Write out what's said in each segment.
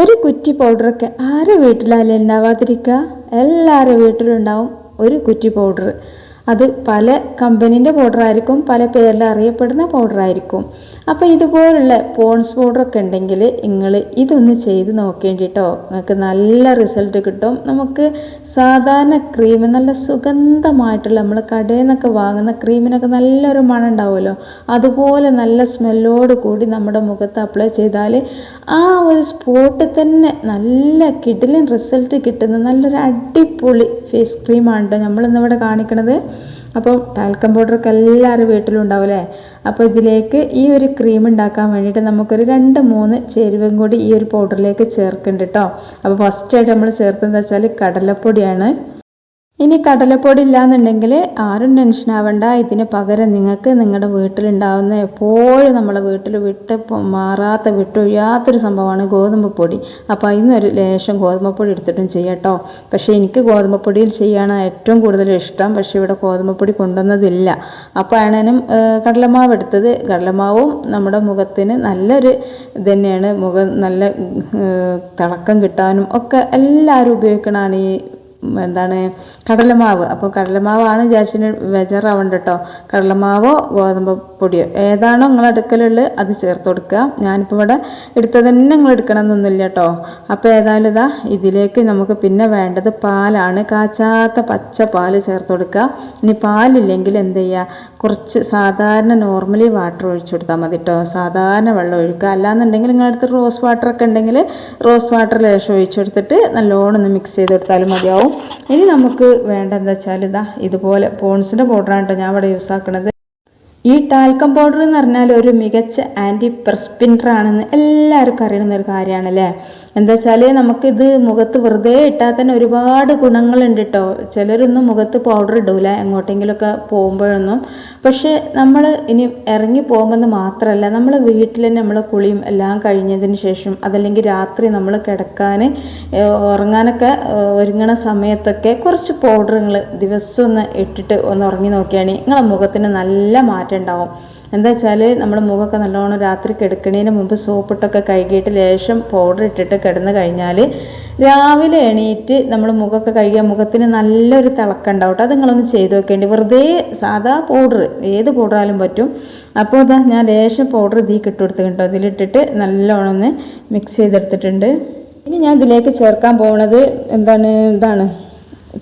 ഒരു കുറ്റി പൗഡറൊക്കെ ആരെ വീട്ടിലല്ലേ ഉണ്ടാവാതിരിക്കുക. എല്ലാവരുടെ വീട്ടിലുണ്ടാവും ഒരു കുറ്റി പൗഡർ. അത് പല കമ്പനീന്റെ പൗഡറായിരിക്കും പല പേരിൽ അറിയപ്പെടുന്ന പൗഡർ ആയിരിക്കും അപ്പോൾ ഇതുപോലുള്ള പോൺസ് പൗഡറൊക്കെ ഉണ്ടെങ്കിൽ നിങ്ങൾ ഇതൊന്ന് ചെയ്ത് നോക്കേണ്ടിട്ടോ നിങ്ങൾക്ക് നല്ല റിസൾട്ട് കിട്ടും. നമുക്ക് സാധാരണ ക്രീം നല്ല സുഗന്ധമായിട്ടുള്ള നമ്മൾ കടയിൽ നിന്നൊക്കെ വാങ്ങുന്ന ക്രീമിനൊക്കെ നല്ലൊരു മണം ഉണ്ടാവുമല്ലോ. അതുപോലെ നല്ല സ്മെല്ലോട് കൂടി നമ്മുടെ മുഖത്ത് അപ്ലൈ ചെയ്താൽ ആ ഒരു സ്പോട്ടിൽ തന്നെ നല്ല കിടിലൻ റിസൾട്ട് കിട്ടുന്ന നല്ലൊരു അടിപൊളി ഫേസ് ക്രീമാണ് കേട്ടോ നമ്മളിന്നിവിടെ കാണിക്കണത്. അപ്പോൾ ടാൽക്കം പൗഡറൊക്കെ എല്ലാവരും വീട്ടിലും ഉണ്ടാവും അല്ലേ അപ്പോൾ ഇതിലേക്ക് ഈ ഒരു ക്രീം ഉണ്ടാക്കാൻ വേണ്ടിയിട്ട് നമുക്കൊരു രണ്ട് മൂന്ന് ചേരുവയും കൂടി ഈ ഒരു പൗഡറിലേക്ക് ചേർക്കുന്നുണ്ട് കേട്ടോ അപ്പോൾ ഫസ്റ്റായിട്ട് നമ്മൾ ചേർക്കുന്നത് വെച്ചാൽ കടലപ്പൊടിയാണ്. ഇനി കടലപ്പൊടി ഇല്ലാന്നുണ്ടെങ്കിൽ ആരും ടെൻഷൻ ആവണ്ട. ഇതിന് പകരം നിങ്ങൾക്ക് നിങ്ങളുടെ വീട്ടിലുണ്ടാവുന്ന എപ്പോഴും നമ്മളെ വീട്ടിൽ വിട്ട് മാറാത്ത വിട്ടൊഴിയാത്തൊരു സംഭവമാണ് ഗോതമ്പ് പൊടി അപ്പോൾ അതിന്നൊരു ലേശം ഗോതമ്പ് പൊടി എടുത്തിട്ടും ചെയ്യാട്ടോ പക്ഷേ എനിക്ക് ഗോതമ്പ് പൊടിയിൽ ചെയ്യാണ് ഏറ്റവും കൂടുതൽ ഇഷ്ടം. പക്ഷേ ഇവിടെ ഗോതമ്പ് പൊടി കൊണ്ടുവന്നതില്ല. അപ്പോൾ ആണേനും കടലമാവ് എടുത്തത്. കടലമാവും നമ്മുടെ മുഖത്തിന് നല്ലൊരു ഇത് തന്നെയാണ് മുഖം നല്ല തിളക്കം കിട്ടാനും ഒക്കെ എല്ലാവരും ഉപയോഗിക്കണമാണ് ഈ എന്താണ് കടലമാവ്. അപ്പോൾ കടലമാവാണ് ജാസിന് ബേജാറാവണ്ട കേട്ടോ കടലമാവോ ഗോതമ്പ് പൊടിയോ ഏതാണോ നിങ്ങൾ അടുക്കലുള്ളത് അത് ചേർത്ത് കൊടുക്കുക. ഞാനിപ്പോൾ ഇവിടെ എടുത്തത് തന്നെ നിങ്ങൾ എടുക്കണമെന്നൊന്നുമില്ല കേട്ടോ അപ്പോൾ ഏതായാലും ഇതാ ഇതിലേക്ക് നമുക്ക് പിന്നെ വേണ്ടത് പാലാണ്. കാച്ചാത്ത പച്ച പാൽ ചേർത്ത് കൊടുക്കുക. ഇനി പാലില്ലെങ്കിൽ എന്ത് ചെയ്യുക? കുറച്ച് സാധാരണ നോർമലി വാട്ടർ ഒഴിച്ചു കൊടുത്താൽ മതി കേട്ടോ സാധാരണ വെള്ളം ഒഴിക്കുക. അല്ലാന്നുണ്ടെങ്കിൽ നിങ്ങളുടെ അടുത്ത് റോസ് വാട്ടർ ഒക്കെ ഉണ്ടെങ്കിൽ റോസ് വാട്ടർ ലേശം ഒഴിച്ചു കൊടുത്തിട്ട് നല്ലോണം ഒന്ന് മിക്സ് ചെയ്ത് കൊടുത്താലും മതിയാവും. ഇനി നമുക്ക് വേണ്ട എന്താ വെച്ചാൽ ഇതാ ഇതുപോലെ പോൺസിന്റെ പൗഡറാണ് കേട്ടോ ഞാൻ ഇവിടെ യൂസ് ആക്കുന്നത് ഈ ടാൽക്കം പൗഡർ എന്ന് പറഞ്ഞാൽ ഒരു മികച്ച ആന്റി ആണെന്ന് എല്ലാവർക്കും അറിയുന്ന ഒരു കാര്യമാണല്ലേ എന്താ വെച്ചാൽ നമുക്കിത് മുഖത്ത് വെറുതെ ഇട്ടാൽ തന്നെ ഒരുപാട് ഗുണങ്ങളുണ്ട് കേട്ടോ ചിലരൊന്നും മുഖത്ത് പൗഡർ ഇടൂല. എങ്ങോട്ടെങ്കിലുമൊക്കെ പോകുമ്പോഴൊന്നും പക്ഷെ നമ്മൾ ഇനി ഇറങ്ങി പോകുമെന്ന് മാത്രമല്ല നമ്മൾ വീട്ടിൽ നമ്മൾ കുളിയും എല്ലാം കഴിഞ്ഞതിന് ശേഷം അതല്ലെങ്കിൽ രാത്രി നമ്മൾ കിടക്കാൻ ഉറങ്ങാനൊക്കെ ഒരുങ്ങണ സമയത്തൊക്കെ കുറച്ച് പൗഡറുകൾ ദിവസം ഒന്ന് ഇട്ടിട്ട് ഒന്ന് ഉറങ്ങി നോക്കിയാണെങ്കിൽ നിങ്ങളെ മുഖത്തിന് നല്ല മാറ്റം ഉണ്ടാവും. എന്താ വെച്ചാൽ നമ്മുടെ മുഖമൊക്കെ നല്ലോണം രാത്രി കിടക്കുന്നതിന് മുമ്പ് സോപ്പിട്ടൊക്കെ കഴുകിയിട്ട് ലേശം പൗഡർ ഇട്ടിട്ട് കിടന്നു കഴിഞ്ഞാൽ രാവിലെ എണീറ്റ് നമ്മൾ മുഖമൊക്കെ കഴുകിയ മുഖത്തിന് നല്ലൊരു തിളക്കം ഉണ്ടാവും കേട്ടോ അത് നിങ്ങളൊന്ന് ചെയ്ത് വെക്കേണ്ടി വെറുതെ സാധാ പൗഡർ ഏത് പൗഡറാലും പറ്റും. അപ്പോൾ ഇതാ ഞാൻ ലേശം പൗഡർ ഇതിൽ കിട്ടുകൊടുത്ത് കേട്ടോ. ഇതിലിട്ടിട്ട് നല്ലോണം ഒന്ന് മിക്സ് ചെയ്തെടുത്തിട്ടുണ്ട്. ഇനി ഞാൻ ഇതിലേക്ക് ചേർക്കാൻ പോകുന്നത് എന്താണ് ഇതാണ്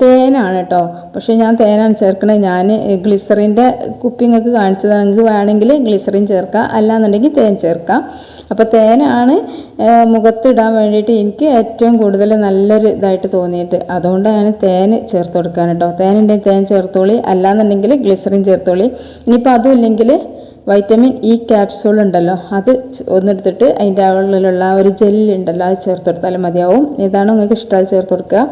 തേനാണ് കേട്ടോ. പക്ഷേ ഞാൻ തേനാണ് ചേർക്കണത് ഞാൻ ഗ്ലിസറിന്റെ കുപ്പിങ്ങൾക്ക് കാണിച്ചതാണ് നിങ്ങൾക്ക് വേണമെങ്കിൽ ഗ്ലിസറിൻ ചേർക്കാം. അല്ലാന്നുണ്ടെങ്കിൽ തേൻ ചേർക്കാം. അപ്പോൾ തേനാണ് മുഖത്ത് മുഖത്തിടാൻ വേണ്ടിയിട്ട് എനിക്ക് ഏറ്റവും കൂടുതൽ നല്ലൊരു ഇതായിട്ട് തോന്നിയിട്ട് അതുകൊണ്ടാണ് തേൻ ചേർത്ത് കൊടുക്കാൻ കേട്ടോ തേനുണ്ടെങ്കിൽ തേൻ ചേർത്തോളി അല്ലാന്നുണ്ടെങ്കിൽ ഗ്ലിസറിൻ ചേർത്തോളി. ഇനിയിപ്പോൾ അതും ഇല്ലെങ്കിൽ വൈറ്റമിൻ ഇ ക്യാപ്സൂൾ ഉണ്ടല്ലോ അത് ഒന്നെടുത്തിട്ട് അതിന്റെ ഉള്ളിലുള്ള ഒരു ജെല്ലുണ്ടല്ലോ അത് ചേർത്ത് കൊടുത്താലും മതിയാവും. ഏതാണോ നിങ്ങൾക്ക് ഇഷ്ടമായി ചേർത്ത് കൊടുക്കുക.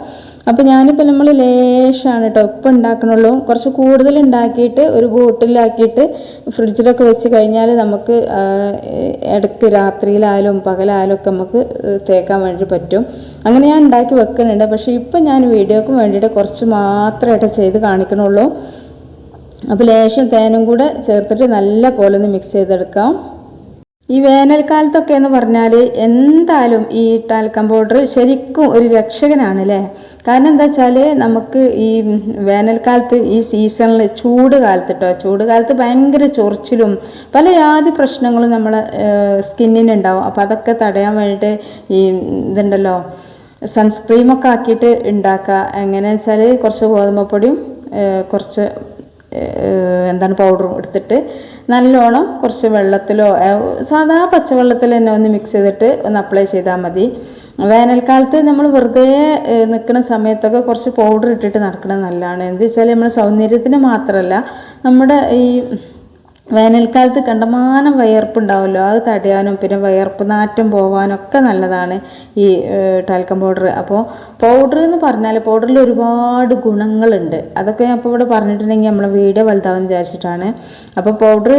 അപ്പോൾ ഞാനിപ്പോൾ നമ്മൾ ലേശമാണ് കേട്ടോ ഇപ്പം ഉണ്ടാക്കണുള്ളൂ. കുറച്ച് കൂടുതൽ ഉണ്ടാക്കിയിട്ട് ഒരു ബോട്ടിലാക്കിയിട്ട് ഫ്രിഡ്ജിലൊക്കെ വെച്ച് കഴിഞ്ഞാൽ നമുക്ക് ഇടയ്ക്ക് രാത്രിയിലായാലും പകലായാലും ഒക്കെ നമുക്ക് തേക്കാൻ വേണ്ടി പറ്റും. അങ്ങനെ ഞാൻ ഉണ്ടാക്കി വെക്കുന്നുണ്ട്. പക്ഷേ ഇപ്പം ഞാൻ വീഡിയോക്ക് വേണ്ടിയിട്ട് കുറച്ച് മാത്രമായിട്ട് ചെയ്ത് കാണിക്കണുള്ളൂ. അപ്പോൾ ലേശം തേനും കൂടെ ചേർത്തിട്ട് നല്ല പോലെ ഒന്ന് മിക്സ് ചെയ്തെടുക്കാം. ഈ വേനൽക്കാലത്തൊക്കെ എന്ന് പറഞ്ഞാൽ എന്തായാലും ഈ ടാൽക്കം പൗഡർ ശരിക്കും ഒരു രക്ഷകനാണ് അല്ലേ കാരണം എന്താ വെച്ചാൽ നമുക്ക് ഈ വേനൽക്കാലത്ത് ഈ സീസണിൽ ചൂട് കാലത്ത് കേട്ടോ ചൂട് കാലത്ത് ഭയങ്കര ചൊറിച്ചിലും പല യാതൊരു പ്രശ്നങ്ങളും നമ്മളെ സ്കിന്നിന് ഉണ്ടാവും. അപ്പോൾ അതൊക്കെ തടയാൻ വേണ്ടിയിട്ട് ഈ ഇതുണ്ടല്ലോ സൺസ്ക്രീമൊക്കെ ആക്കിയിട്ട് ഉണ്ടാക്കുക. എങ്ങനെയാണെന്ന് വെച്ചാൽ കുറച്ച് ഗോതമ്പപ്പൊടിയും കുറച്ച് എന്താണ് പൗഡറും എടുത്തിട്ട് നല്ലോണം കുറച്ച് വെള്ളത്തിലോ സാധാ പച്ചവെള്ളത്തിൽ തന്നെ ഒന്ന് മിക്സ് ചെയ്തിട്ട് ഒന്ന് അപ്ലൈ ചെയ്താൽ മതി. വേനൽക്കാലത്ത് നമ്മൾ വെറുതെ നിൽക്കുന്ന സമയത്തൊക്കെ കുറച്ച് പൗഡർ ഇട്ടിട്ട് നടക്കുന്നത് നല്ലതാണ്. എന്ത് വെച്ചാൽ നമ്മുടെ സൗന്ദര്യത്തിന് മാത്രമല്ല നമ്മുടെ ഈ വേനൽക്കാലത്ത് കണ്ടമാനം വയർപ്പുണ്ടാവുമല്ലോ അത് തടയാനും പിന്നെ വയർപ്പ് നാറ്റം പോകാനും ഒക്കെ നല്ലതാണ്. ഈ ടാൽക്കം പൗഡർ അപ്പോൾ പൗഡർ എന്ന് പറഞ്ഞാൽ പൗഡറിൽ ഒരുപാട് ഗുണങ്ങളുണ്ട്. അതൊക്കെ ഞാൻ ഇപ്പോൾ ഇവിടെ പറഞ്ഞിട്ടുണ്ടെങ്കിൽ നമ്മളെ വീഡിയോ വലുതാവെന്ന് വിചാരിച്ചിട്ടാണ്. അപ്പോൾ പൗഡർ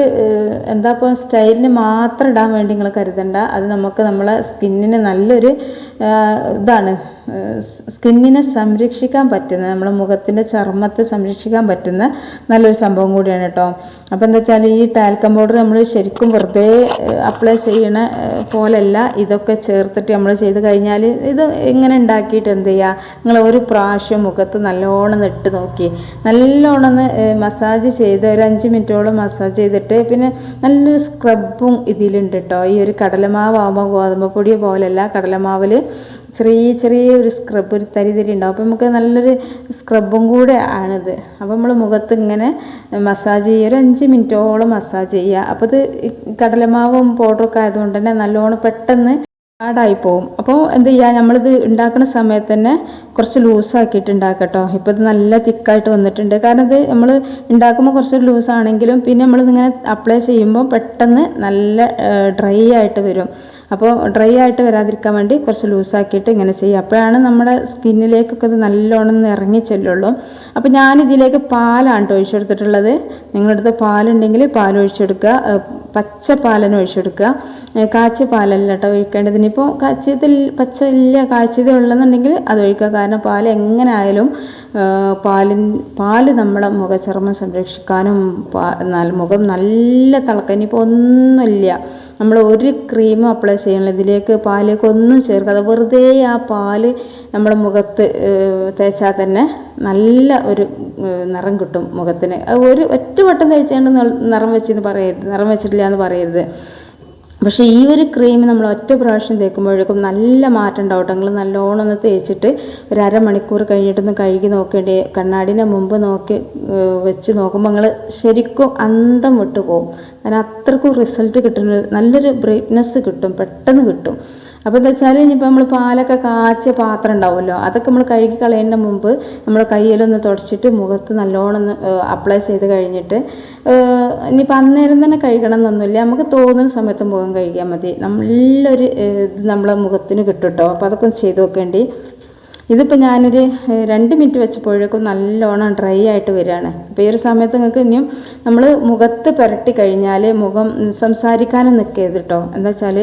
എന്താ ഇപ്പോൾ സ്റ്റൈലിന് മാത്രം ഇടാൻ വേണ്ടി നിങ്ങൾ കരുതണ്ട. അത് നമുക്ക് നമ്മളെ സ്കിന്നിന് നല്ലൊരു ഇതാണ്. സ്കിന്നിനെ സംരക്ഷിക്കാൻ പറ്റുന്ന നമ്മുടെ മുഖത്തിന്റെ ചർമ്മത്തെ സംരക്ഷിക്കാൻ പറ്റുന്ന നല്ലൊരു സംഭവം കൂടിയാണ് കേട്ടോ അപ്പോൾ എന്താ വെച്ചാൽ ഈ ടാൽക്കം പൗഡർ നമ്മൾ ശരിക്കും വെറുതെ അപ്ലൈ ചെയ്യണ പോലെയല്ല ഇതൊക്കെ ചേർത്തിട്ട് നമ്മൾ ചെയ്ത് കഴിഞ്ഞാൽ ഇത് ഇങ്ങനെ ഉണ്ടാക്കിയിട്ട് എന്ത് ചെയ്യുക നിങ്ങൾ ഒരു പ്രാവശ്യം മുഖത്ത് നല്ലോണം ഇട്ട് നോക്കി. നല്ലോണം ഒന്ന് മസാജ് ചെയ്ത് ഒരു അഞ്ച് മിനിറ്റോളം മസാജ് ചെയ്തിട്ട് പിന്നെ നല്ലൊരു സ്ക്രബും ഇതിലുണ്ട് കേട്ടോ ഈ ഒരു കടലമാവാകുമ്പോൾ ഗോതമ്പ് പൊടി പോലെയല്ല കടലമാവിൽ ചെറിയ ചെറിയ ഒരു സ്ക്രബ് ഒരു തരി തരി ഉണ്ടാവും. അപ്പോൾ നമുക്ക് നല്ലൊരു സ്ക്രബും കൂടെ ആണിത്. അപ്പോൾ നമ്മൾ മുഖത്ത് ഇങ്ങനെ മസാജ് ചെയ്യുക ഒരു അഞ്ച് മിനിറ്റോളം മസാജ് ചെയ്യുക അപ്പോൾ ഇത് കടലമാവും പൗഡറൊക്കെ ആയതുകൊണ്ട് തന്നെ നല്ലോണം പെട്ടെന്ന് ഹാർഡായി പോവും. അപ്പോൾ എന്ത് ചെയ്യുക നമ്മളിത് ഉണ്ടാക്കുന്ന സമയത്ത് തന്നെ കുറച്ച് ലൂസാക്കിയിട്ട് ഉണ്ടാക്കട്ടോ ഇപ്പോൾ ഇത് നല്ല തിക്കായിട്ട് വന്നിട്ടുണ്ട്. കാരണം ഇത് നമ്മൾ ഉണ്ടാക്കുമ്പോൾ കുറച്ച് ലൂസാണെങ്കിലും പിന്നെ നമ്മൾ ഇങ്ങനെ അപ്ലൈ ചെയ്യുമ്പോൾ പെട്ടെന്ന് നല്ല ഡ്രൈ ആയിട്ട് വരും. അപ്പോൾ ഡ്രൈ ആയിട്ട് വരാതിരിക്കാൻ വേണ്ടി കുറച്ച് ലൂസാക്കിയിട്ട് ഇങ്ങനെ ചെയ്യുക അപ്പോഴാണ് നമ്മുടെ സ്കിന്നിലേക്കൊക്കെ ഇത് നല്ലോണം ഇറങ്ങി ചെല്ലുള്ളൂ. അപ്പോൾ ഞാനിതിലേക്ക് പാലാണ് ഒഴിച്ചെടുത്തിട്ടുള്ളത്. നിങ്ങളുടെ അടുത്ത് പാലുണ്ടെങ്കിൽ പാൽ ഒഴിച്ചെടുക്കുക. പച്ച പാലിന് ഒഴിച്ചെടുക്കുക. കാച്ചിയ പാലല്ല കേട്ടോ ഒഴിക്കേണ്ടത്. ഇനിയിപ്പോൾ കാച്ചിയതിൽ പച്ച ഇല്ല കാച്ചിയത് ഉള്ളെന്നുണ്ടെങ്കിൽ അത് ഒഴിക്കുക. കാരണം പാൽ എങ്ങനെ ആയാലും പാലിൻ പാൽ നമ്മുടെ മുഖചർമ്മം സംരക്ഷിക്കാനും പാ- മുഖം നല്ല തിളക്കം. ഇനിയിപ്പോൾ ഒന്നുമില്ല. നമ്മൾ ഒരു ക്രീമും അപ്ലൈ ചെയ്യണില്ല ഇതിലേക്ക് പാലിലേക്ക് ഒന്നും ചേർക്കാതെ വെറുതെ ആ പാൽ നമ്മുടെ മുഖത്ത് തേച്ചാൽ തന്നെ നല്ല ഒരു നിറം കിട്ടും മുഖത്തിന്. അത് ഒരു ഒറ്റ വട്ടം തേച്ചുകൊണ്ട് നിറം വെച്ചെന്ന് പറയരുത്. നിറം വെച്ചിട്ടില്ല എന്ന് പറയരുത്. പക്ഷേ ഈ ഒരു ക്രീം നമ്മൾ ഒറ്റ പ്രാവശ്യം തേക്കുമ്പോഴേക്കും നല്ല മാറ്റം ഉണ്ടാവും നിങ്ങൾ നല്ലോണം ഒന്ന് തേച്ചിട്ട് ഒരു അരമണിക്കൂർ കഴിഞ്ഞിട്ടൊന്ന് കഴുകി നോക്കേണ്ടി കണ്ണാടിനെ മുമ്പ് നോക്കി വെച്ച് നോക്കുമ്പോൾ നിങ്ങൾ ശരിക്കും അന്തം വിട്ടു പോകും കാരണം അത്രക്കും റിസൾട്ട് കിട്ടുന്ന നല്ലൊരു ബ്രൈറ്റ്നസ് കിട്ടും പെട്ടെന്ന് കിട്ടും. അപ്പോൾ എന്താ വെച്ചാൽ ഇനിയിപ്പോൾ നമ്മൾ പാലൊക്കെ കാച്ച പാത്രം ഉണ്ടാവുമല്ലോ അതൊക്കെ നമ്മൾ കഴുകി കളയേണ്ട മുമ്പ് നമ്മൾ കയ്യിലൊന്ന് തുടച്ചിട്ട് മുഖത്ത് നല്ലോണം അപ്ലൈ ചെയ്ത് കഴിഞ്ഞിട്ട് ഇനിയിപ്പോൾ അന്നേരം തന്നെ കഴുകണം എന്നൊന്നുമില്ല നമുക്ക് തോന്നുന്ന സമയത്ത് മുഖം കഴുകിയാൽ മതി. നല്ലൊരു ഇത് നമ്മളെ മുഖത്തിന് കിട്ടും അപ്പോൾ അതൊക്കെ ചെയ്ത് നോക്കേണ്ടി. ഇതിപ്പോൾ ഞാനൊരു രണ്ട് മിനിറ്റ് വെച്ചപ്പോഴേക്കും നല്ലോണം ഡ്രൈ ആയിട്ട് വരികയാണ്. അപ്പോൾ ഈ ഒരു സമയത്ത് നിങ്ങൾക്ക് ഇനിയും നമ്മൾ മുഖത്ത് പുരട്ടി കഴിഞ്ഞാൽ മുഖം സംസാരിക്കാനും നിൽക്കരുത് കേട്ടോ. എന്താ വെച്ചാൽ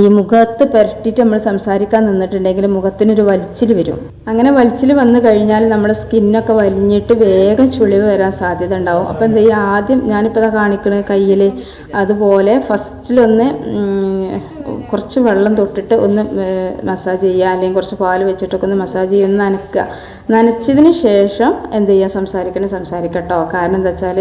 ഈ മുഖത്ത് പുരട്ടിയിട്ട് നമ്മൾ സംസാരിക്കാൻ നിന്നിട്ടുണ്ടെങ്കിൽ മുഖത്തിനൊരു വലിച്ചിൽ വരും. അങ്ങനെ വലിച്ചിൽ വന്നു കഴിഞ്ഞാൽ നമ്മുടെ സ്കിന്നൊക്കെ വലിഞ്ഞിട്ട് വേഗം ചുളിവ് വരാൻ സാധ്യത ഉണ്ടാവും. അപ്പോൾ എന്താ ചെയ്യുക ആദ്യം ഞാനിപ്പോൾ കാണിക്കുന്നത് കയ്യിൽ അതുപോലെ ഫസ്റ്റിലൊന്ന് കുറച്ച് വെള്ളം തൊട്ടിട്ട് ഒന്ന് മസാജ് ചെയ്യുക. അല്ലെങ്കിൽ കുറച്ച് പാൽ വെച്ചിട്ടൊക്കെ ഒന്ന് മസാജ് ചെയ്യുക. ഒന്ന് നനക്കുക നനച്ചതിന് ശേഷം എന്ത് ചെയ്യുക സംസാരിക്കണം സംസാരിക്കട്ടോ. കാരണം എന്താ വെച്ചാൽ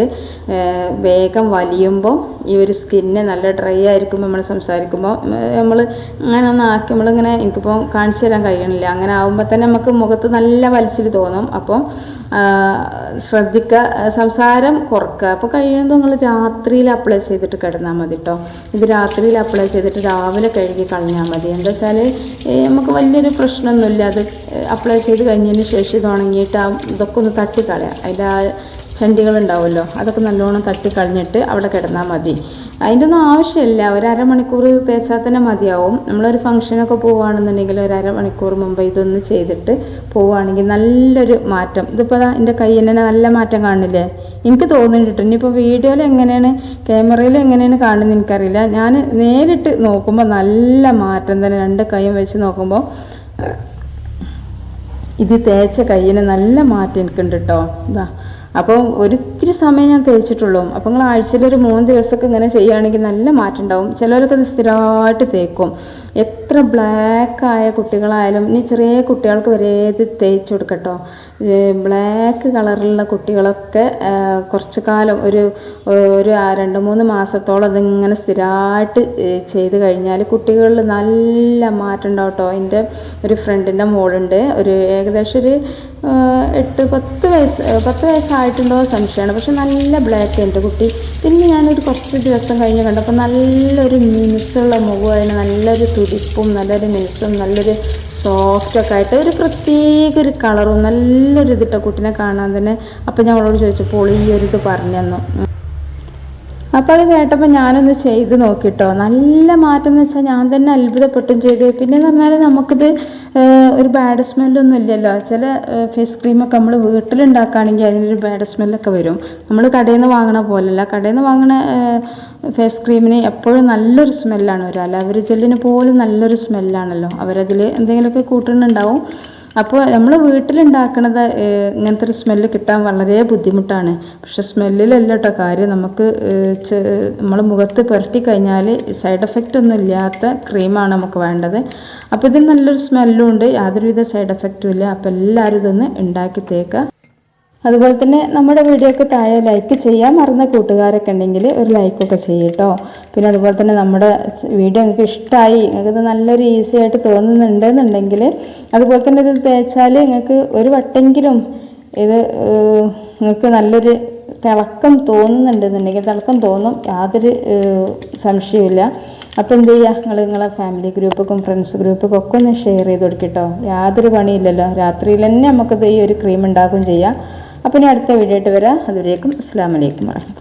വേഗം വലിയുമ്പോൾ ഈ ഒരു സ്കിന്ന് നല്ല ഡ്രൈ ആയിരിക്കുമ്പോൾ നമ്മൾ സംസാരിക്കുമ്പോൾ നമ്മൾ അങ്ങനെ ഒന്ന് ആക്കി നമ്മളിങ്ങനെ എനിക്കിപ്പോൾ കാണിച്ചു തരാൻ കഴിയണില്ല. അങ്ങനെ ആകുമ്പോൾ തന്നെ നമുക്ക് മുഖത്ത് നല്ല വലിച്ചിൽ തോന്നും. അപ്പോൾ ശ്രദ്ധിക്കുക സംസാരം കുറക്കുക അപ്പോൾ കഴിയുമ്പോൾ നിങ്ങൾ രാത്രിയിൽ അപ്ലൈ ചെയ്തിട്ട് കിടന്നാൽ മതി കേട്ടോ ഇത് രാത്രിയിൽ അപ്ലൈ ചെയ്തിട്ട് രാവിലെ കഴുകി കളഞ്ഞാൽ മതി. എന്താ വെച്ചാൽ നമുക്ക് വലിയൊരു പ്രശ്നമൊന്നുമില്ല. അത് അപ്ലൈ ചെയ്ത് കഴിഞ്ഞതിന് ശേഷം ഇത് ഉണങ്ങിയിട്ട് ഇതൊക്കെ ഒന്ന് തട്ടിക്കളയാം. അതിന്റെ ആ ചണ്ടികളുണ്ടാവുമല്ലോ അതൊക്കെ നല്ലോണം തട്ടി കളഞ്ഞിട്ട് അവിടെ കിടന്നാൽ മതി. അതിന്റെ ഒന്നും ആവശ്യമില്ല. ഒരു അരമണിക്കൂർ തേച്ചാൽ തന്നെ മതിയാവും. നമ്മളൊരു ഫംഗ്ഷനൊക്കെ പോവുകയാണെന്നുണ്ടെങ്കിൽ ഒരു അരമണിക്കൂർ മുമ്പ് ഇതൊന്ന് ചെയ്തിട്ട് പോവുകയാണെങ്കിൽ നല്ലൊരു മാറ്റം. ഇതിപ്പോൾ എന്റെ കൈ തന്നെ നല്ല മാറ്റം കാണില്ലേ? എനിക്ക് തോന്നിയിട്ടുണ്ട് ഇനിയിപ്പോൾ വീഡിയോയിൽ എങ്ങനെയാണ്? ക്യാമറയിൽ എങ്ങനെയാണ് കാണുന്നത് എനിക്കറിയില്ല. ഞാൻ നേരിട്ട് നോക്കുമ്പോൾ നല്ല മാറ്റം തന്നെ രണ്ട് കൈയും വെച്ച് നോക്കുമ്പോൾ ഇത് തേച്ച കയ്യിന് നല്ല മാറ്റം എനിക്കുണ്ട് കേട്ടോ. ഇതാ അപ്പോൾ ഒരിത്തിരി സമയം ഞാൻ തേച്ചിട്ടുള്ളൂ. അപ്പോൾ നിങ്ങൾ ആഴ്ചയിൽ ഒരു മൂന്ന് ദിവസമൊക്കെ ഇങ്ങനെ ചെയ്യുകയാണെങ്കിൽ നല്ല മാറ്റം ഉണ്ടാവും. ചിലവരൊക്കെ അത് സ്ഥിരമായിട്ട് തേക്കും. എത്ര ബ്ലാക്ക് ആയ കുട്ടികളായാലും ഇനി ചെറിയ കുട്ടികൾക്ക് വരെ ഇത് തേച്ച് കൊടുക്കട്ടോ. ബ്ലാക്ക് കളറിലുള്ള കുട്ടികളൊക്കെ കുറച്ച് കാലം ഒരു ഒരു രണ്ട് മൂന്ന് മാസത്തോളം അതിങ്ങനെ സ്ഥിരമായിട്ട് ചെയ്ത് കഴിഞ്ഞാൽ കുട്ടികളിൽ നല്ല മാറ്റം ഉണ്ടാവും കേട്ടോ ഒരു ഫ്രണ്ടിന്റെ മോളുണ്ട്. ഒരു ഏകദേശം ഒരു എട്ട് പത്ത് വയസ്സ് പത്ത് വയസ്സായിട്ടുണ്ടോ സംശയമാണ്. പക്ഷെ നല്ല ബ്ലാക്ക് എന്റെ കുട്ടി. പിന്നെ ഞാനൊരു കുറച്ച് ദിവസം കഴിഞ്ഞ് കണ്ടപ്പോൾ നല്ലൊരു മിനുസുള്ള മുഖമായിരുന്നു. നല്ലൊരു തുടിപ്പും നല്ലൊരു മിനുസും നല്ലൊരു സോഫ്റ്റൊക്കെ ആയിട്ട് ഒരു പ്രത്യേക ഒരു കളറും നല്ലൊരു ഇതിട്ട കുട്ടീനെ കാണാൻ തന്നെ. അപ്പോൾ ഞാൻ അവളോട് ചോദിച്ചപ്പോൾ ഈ ഒരു ഇത് പറഞ്ഞു തന്നു. അപ്പോൾ അത് കേട്ടപ്പോൾ ഞാനൊന്ന് ചെയ്ത് നോക്കിട്ടോ. നല്ല മാറ്റം എന്ന് വെച്ചാൽ ഞാൻ തന്നെ അത്ഭുതപ്പെട്ടും ചെയ്തു. പിന്നെ എന്ന് പറഞ്ഞാൽ നമുക്കിത് ഒരു ബാഡ് സ്മെല്ലൊന്നും ഇല്ലല്ലോ. ചില ഫേസ് ക്രീമൊക്കെ നമ്മൾ വീട്ടിലുണ്ടാക്കുകയാണെങ്കിൽ അതിനൊരു ബാഡ് സ്മെല്ലൊക്കെ വരും. നമ്മൾ കടയിൽ നിന്ന് വാങ്ങണ പോലല്ല. കടയിൽ നിന്ന് വാങ്ങണ ഫേസ് ക്രീമിന് എപ്പോഴും നല്ലൊരു സ്മെല്ലാണ് ഒരു അലവരി ജെല്ലിന് പോലും നല്ലൊരു സ്മെല്ലാണല്ലോ അവരതിൽ എന്തെങ്കിലുമൊക്കെ കൂട്ടുന്നുണ്ടാവും. അപ്പോൾ നമ്മൾ വീട്ടിലുണ്ടാക്കണത് ഏഹ്, ഇങ്ങനത്തെ ഒരു സ്മെല്ല് കിട്ടാൻ വളരെ ബുദ്ധിമുട്ടാണ്. പക്ഷെ സ്മെല്ലിലല്ല കേട്ടോ കാര്യം. നമുക്ക് നമ്മൾ മുഖത്ത് പുരട്ടി കഴിഞ്ഞാൽ സൈഡ് എഫക്റ്റ് ഒന്നും ഇല്ലാത്ത ക്രീമാണ് നമുക്ക് വേണ്ടത്. അപ്പോൾ ഇതിന് നല്ലൊരു സ്മെല്ലും ഉണ്ട്. യാതൊരുവിധ സൈഡ് എഫക്റ്റും ഇല്ല. അപ്പോൾ എല്ലാവരും ഇതൊന്ന് ഉണ്ടാക്കി തേക്കുക അതുപോലെ തന്നെ നമ്മുടെ വീഡിയോക്ക് താഴെ ലൈക്ക് ചെയ്യാൻ മറന്ന കൂട്ടുകാരൊക്കെ ഉണ്ടെങ്കിൽ ഒരു ലൈക്കൊക്കെ ചെയ്യട്ടോ പിന്നെ അതുപോലെ തന്നെ നമ്മുടെ വീഡിയോ നിങ്ങൾക്ക് ഇഷ്ടമായി നിങ്ങൾക്ക് നല്ലൊരു ഈസി ആയിട്ട് തോന്നുന്നുണ്ടെന്നുണ്ടെങ്കിൽ അതുപോലെ തന്നെ ഇത് തേച്ചാൽ നിങ്ങൾക്ക് ഒരു വട്ടെങ്കിലും ഇത് നിങ്ങൾക്ക് നല്ലൊരു തിളക്കം തോന്നുന്നുണ്ടെന്നുണ്ടെങ്കിൽ തിളക്കം തോന്നും യാതൊരു ഏഹ്, സംശയവുമില്ല. അപ്പോൾ എന്ത് ചെയ്യുക നിങ്ങൾ നിങ്ങളെ ഫാമിലി ഗ്രൂപ്പൊക്കെ ഫ്രണ്ട്സ് ഗ്രൂപ്പൊക്കെ ഒക്കെ ഒന്ന് ഷെയർ ചെയ്ത് കൊടുക്കട്ടോ. യാതൊരു പണിയില്ലല്ലോ. രാത്രിയിൽ തന്നെ നമുക്കത് ഈ ഒരു ക്രീം ഉണ്ടാക്കുകയും ചെയ്യാം. അപ്പോൾ ഇനി അടുത്ത വീഡിയോ ആയിട്ട് വരാം. അതുവരേക്കും അസ്സാം വലൈക്കും വാഹമത്തുള്ള